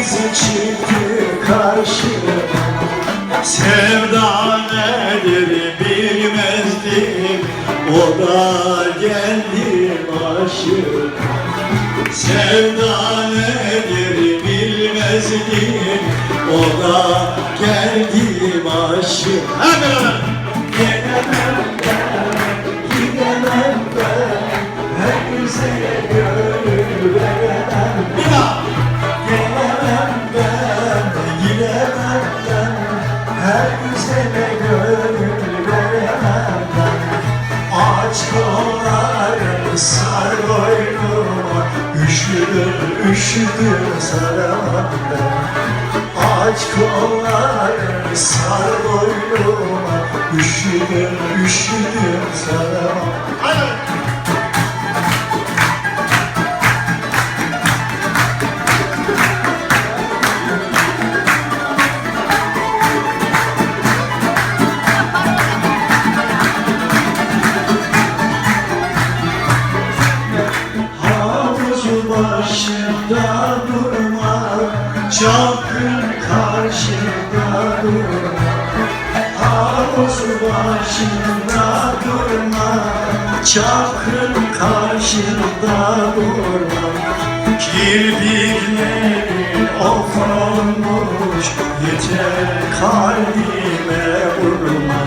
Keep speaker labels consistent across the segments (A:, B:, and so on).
A: bizi çıktı karşıma Sevda nedir bilmezdim O da geldi başıma Sevda nedir bilmezdim O da geldi başıma Hep beraber. Gelemem ben, gidemem ben Her güzele göre. Üşüdüm, ben Aç kollarını sar boynuma. Üşüdüm, üşüdüm saramam Hadi. Başında durma Çapkın karşında durma. Havuzu başında durma Çapkın karşında durma. Kirpiklerin okunmuş Yeter kalbime vurma.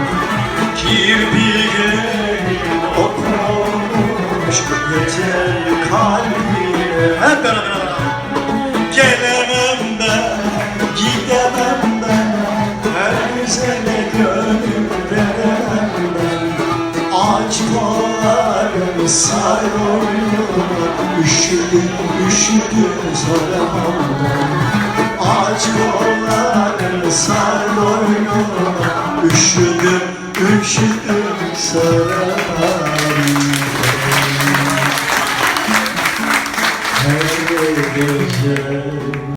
A: Kirpiklerin okunmuş Yeter kalbime. Hep beraber güzele gönül veremem Ağaçlarım sarılıyor Üşüdüm üşüdüm zoramam Ağaç kollarım sarılıyor Üşüdüm üşüdüm zoramam Her gece